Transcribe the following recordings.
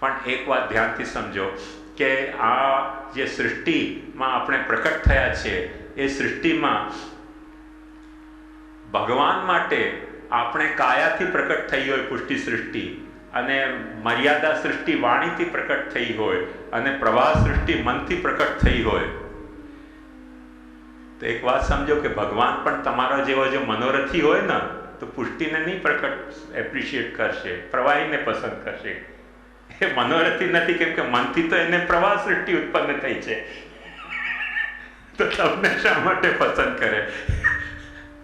પણ એક વાત ધ્યાનથી સમજો કે આ જે સૃષ્ટિમાં આપણે પ્રકટ થયા છે, એ સૃષ્ટિમાં ભગવાન માટે આપણે કાયાથી પ્રકટ થઈ હોય પુષ્ટિ સૃષ્ટિ અને મર્યાદા સૃષ્ટિ વાણીથી પ્રકટ થઈ હોય અને પ્રવાહ સૃષ્ટિ મનથી પ્રકટ થઈ હોય તો એક વાત સમજો કે ભગવાન પણ તમારો જેવો જો મનોરથી હોય ને, તો પુષ્ટિને નહીં પ્રકટ એપ્રિશિએટ કરશે, પ્રવાહીને પસંદ કરશે. એ મનોરથી નથી, કેમ કે મનથી તો એને પ્રવાહ સૃષ્ટિ ઉત્પન્ન થઈ છે. તો તમને શા માટે પસંદ કરે?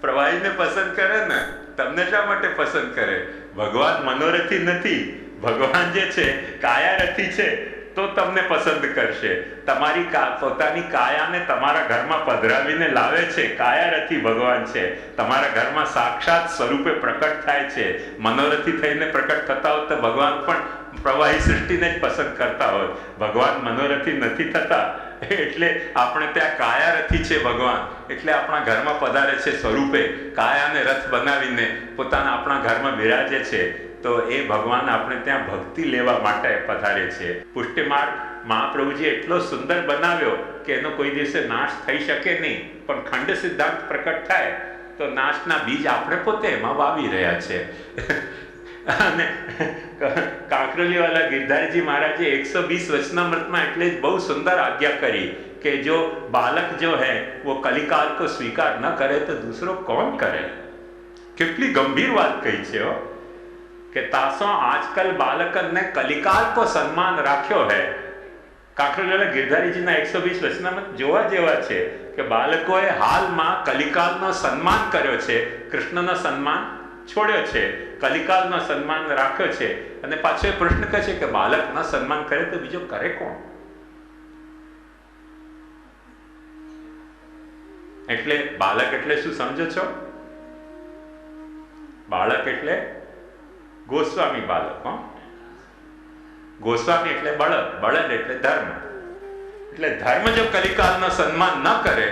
પ્રવાહીને પસંદ કરે ને, તમને શા માટે પસંદ કરે? ભગવાન મનોરથી નથી. ભગવાન જે છે, કાયારથી છે. તો તમને પસંદ કરશે. તમારી પોતાની કાયાને તમારા ઘરમાં પધરાવીને લાવે છે. કાયારથી ભગવાન છે. તમારા ઘરમાં સાક્ષાત સ્વરૂપે પ્રકટ થાય છે. મનોરથી થઈને પ્રકટ થતા હોય તો ભગવાન પણ પ્રવાહી સૃષ્ટિને જ પસંદ કરતા હોય. ભગવાન મનોરથી નથી થતા. એટલે આપણે ત્યાં કાયારથી છે ભગવાન. એટલે આપણા ઘરમાં પધારે છે સ્વરૂપે. કાયાને રથ બનાવીને પોતાના આપણા ઘરમાં બિરાજે છે. તો એ ભગવાન આપણે ત્યાં ભક્તિ લેવા માટે પધારે છે પુષ્ટિ માર્ગ મહાપ્રભુજી એટલો સુંદર બનાવ્યો કે એનો કોઈ દિવસે નાશ થઈ શકે નહીં પણ ખંડ સિદ્ધાંત પ્રકટ થાય તો નાશના બીજ આપણે પોતે એમાં વાવી રહ્યા છે અને કાંકરોલીવાલા ગિરધારીજી મહારાજે એકસો વીસ વચનામૃતમાં એટલે જ બહુ સુંદર આજ્ઞા કરી કે જો બાલક જો હૈ वो कलिकाल को स्वीकार न करे तो दूसरो कौन करे કેટલી ગંભીર વાત કહી છે હો કે તાસો આજકાલ બાલકને કલિકાલ કો સન્માન રાખ્યો હે. કાંકરોલીવાલા ગિરધારીજીના એકસો વીસ વચનામાં જોવા જેવા છે કે બાળકોએ હાલમાં કલિકાલનો સન્માન કર્યો છે, કૃષ્ણનો સન્માન છોડ્યો છે, કલિકાલનો સન્માન રાખ્યો છે. અને પાછો એ પ્રશ્ન કહે છે કે બાળકના સન્માન કરે તો બીજો કરે કોણ? એટલે બાળક એટલે શું સમજો છો? બાળક એટલે ગોસ્વામી બાળક, હો. ગોસ્વામી એટલે બળદ બળદ એટલે ધર્મ. એટલે ધર્મ જો કલિકાલનો સન્માન ન કરે,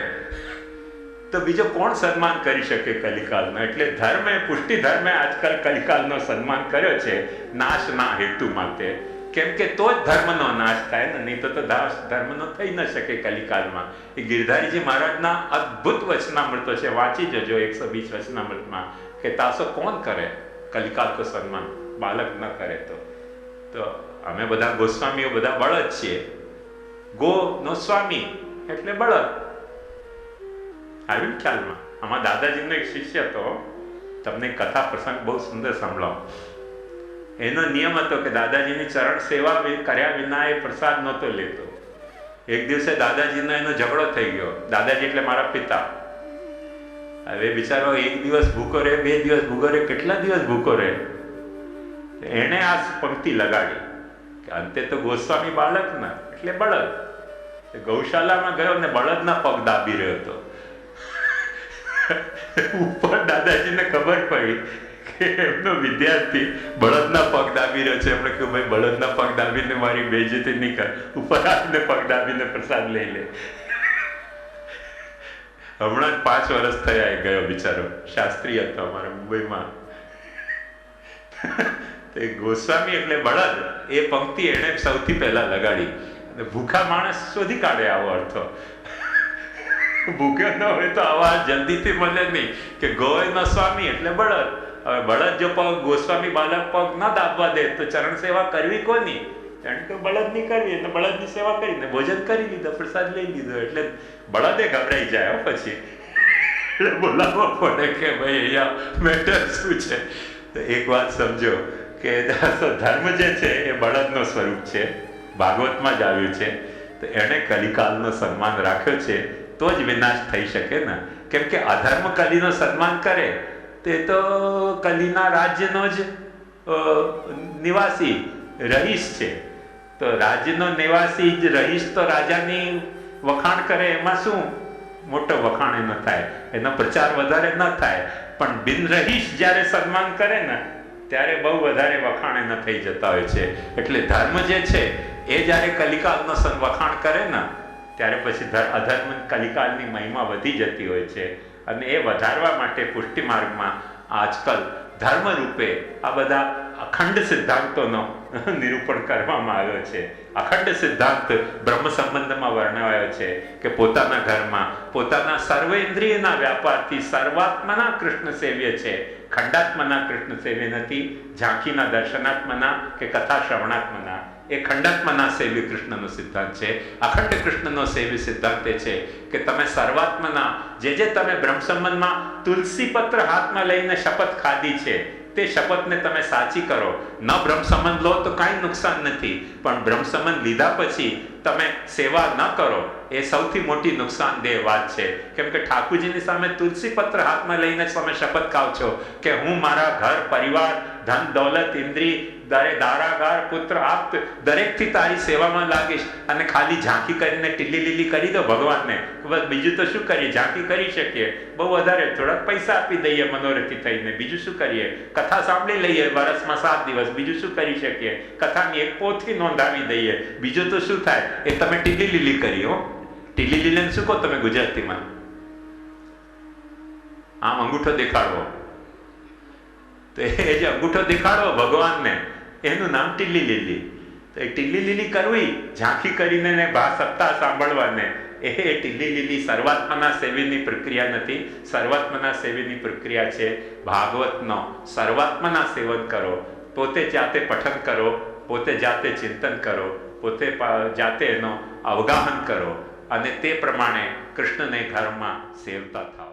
તો બીજો કોણ સન્માન કરી શકે કલિકાલનો? એટલે ધર્મે, પુષ્ટિ ધર્મે આજકાલ કલિકાલનો સન્માન કર્યો છે. નાશના હેતુ માટે. કેમ કે તો જ ધર્મનો નાશ થાય ને, નહીં તો તો ધર્મનો થઈ ન શકે કલિકાલમાં. એ ગિરધારીજી મહારાજના અદ્ભુત વચનામૃતો છે. વાંચી જજો એકસો વીસ વચનામૃતમાં કે તાસો કોણ કરે? કલિકાલ કો સન્માન, બાલક ન કરે તો. તો અમે બધા ગોસ્વામીઓ બધા બળદ છીએ. ગો નો સ્વામી એટલે બળદ. આવ્યું ખ્યાલમાં, આમાં દાદાજીનો એક શિષ્ય હતો, તમને કથા પ્રસંગ બહુ સુંદર સંભળાવો એનો નિયમ હતો કે દાદાજીની ચરણ સેવા કર્યા વિના એ પ્રસાદ નહોતો લેતો. એક દિવસે દાદાજીનો એનો ઝઘડો થઈ ગયો. દાદાજી એટલે મારા પિતા. હવે બિચારો એક દિવસ ભૂકો રહે, બે દિવસ ભૂકો રહે, કેટલા દિવસ ભૂકો રહે? એણે આ પંક્તિ લગાડી. કે અંતે તો ગોસ્વામી બાળક ના, એટલે બળદ. ગૌશાલામાં ગયો ને બળદના પગ દાબી રહ્યો હતો. ઉપર દાદાજીને ખબર પડી કે એમનો વિદ્યાર્થી બળદના પગ દાબી રહ્યો છે. એમણે કહ્યું ભાઈ, બળદના પગ દાબીને મારી બેજતી નહીં કર. ઉપર આવીને પગ દાબીને પ્રસાદ લઈ લે. હમણાં જ પાંચ વર્ષ થયા ગયો બિચારો. શાસ્ત્રી હતો અમારે મુંબઈમાં. તે ગોસ્વામી એટલે બળદ, એ પંક્તિ એણે સૌથી પહેલા લગાડી. ભૂખા માણસ શોધી કાઢે આવો અર્થો. ભૂખ્યો ન હોય તો આવા જલ્દીથી મળે નહીં કે ગોયનો સ્વામી એટલે બળદ. હવે બળદ જો પગ ગોસ્વામી બાલક પગ ન દાબવા દે તો ચરણ સેવા કરવી કોની? કારણ કે બળદની કરવી એટલે બળદની સેવા કરીને ભોજન કરી લીધો, પ્રસાદ લઈ લીધો. એટલે બળદે ગભરાઈ જાય પછી. એટલે બોલાવવા પડે કે ભાઈ અહીંયા મેટર શું છે? તો એક વાત સમજો કે ધર્મ જે છે એ બળદનો સ્વરૂપ છે, ભાગવતમાં જ આવ્યું છે. તો એણે કલિકાલનો સન્માન રાખ્યો છે, તો જ વિનાશ થઈ શકે ને. કેમ કે અધર્મ કલીનો સન્માન કરે, તે તો કલીના રાજ્યનો જ નિવાસી, રહીશ છે. તો રાજનો નિવાસી જ રહીશ તો રાજાની વખાણ કરે, એમાં શું? મોટો વખાણ ન થાય. એનો પ્રચાર વધારે ન થાય. પણ બિન રહીશ જ્યારે સન્માન કરે ને, ત્યારે બહુ વધારે વખાણ ન થઈ જતા હોય છે. એટલે ધર્મ જે છે, એ જ્યારે કલિકાલનો વખાણ કરે ને, ત્યારે પછી અધર્મ કલિકાલની મહિમા વધી જતી હોય છે. અને એ વધારવા માટે પુષ્ટિ માર્ગમાં આજકાલ ધર્મ રૂપે આ બધા અખંડ સિદ્ધાંતોનો નિરૂપણ કરવામાં આવ્યો છે. અખંડ સિદ્ધાંત બ્રહ્મ સંબંધમાં વર્ણવાયો છે કે પોતાના ઘરમાં પોતાના સર્વેન્દ્રિયના વ્યાપારથી સર્વાત્મના કૃષ્ણ સેવ્ય છે. ખંડાત્મના કૃષ્ણ સેવ્ય નથી, ઝાંખીના દર્શનાત્મના કે કથા શ્રવણાત્મના. એ ખંડાત્મના સેવી કૃષ્ણનો સિદ્ધાંત છે. અખંડ કૃષ્ણનો સેવી સિદ્ધાંત એ છે કે તમે સર્વાત્માના જે જે તમે બ્રહ્મ સંબંધમાં તુલસી પત્ર હાથમાં લઈને શપથ ખાધી છે, તે શપથને તમે સાચી કરો. ન બ્રહ્મ સંબંધ લો તો કાંઈ નુકસાન નથી. પણ બ્રહ્મ સંબંધ લીધા પછી તમે સેવા ન કરો, એ સૌથી મોટી નુકસાનદેહ વાત છે. કેમ કે ઠાકુરજીની સામે તુલસી પત્ર હાથમાં લઈને તમે શપથ ખાવ છો કે હું મારા ઘર, પરિવાર ધન, દોલત ઇન્દ્રી દરે દારાગાર, પુત્ર, આપ્ત, દરેકથી તારી સેવામાં લાગીશ. અને ખાલી ઝાંખી કરીને ટીલી લીલી કરી દો ભગવાનને. બસ બીજું તો શું કરીએ? ઝાંખી કરી શકીએ. બહુ વધારે થોડાક પૈસા આપી દઈએ મનોરથી થઈને. બીજું શું કરીએ? કથા સાંભળી લઈએ વર્ષમાં સાત દિવસ. બીજું શું કરી શકીએ? કથાની એક પોથી નોંધાવી દઈએ. બીજું તો શું થાય? એ તમે ટીલી લીલી કરી, હો. ટીલી લીલીને શું કહો તમે ગુજરાતીમાં? આમ અંગૂઠો દેખાડવો. તો એ જે અંગૂઠો દેખાડો ભગવાનને, એનું નામ ટીલી લીલી. તો એ ટીલી લીલી કરવી, ઝાંખી કરીને ને ભા સત્તા સાંભળવાને. એ ટીલી લીલી સર્વાત્માના સેવીની પ્રક્રિયા નથી. સર્વાત્મના સેવીની પ્રક્રિયા છે ભાગવતનો. સર્વાત્માના સેવન કરો, પોતે જાતે પઠન કરો, પોતે જાતે ચિંતન કરો, પોતે જાતે એનો અવગાહન કરો. અને તે પ્રમાણે કૃષ્ણને ઘરમાં સેવતા થાઓ.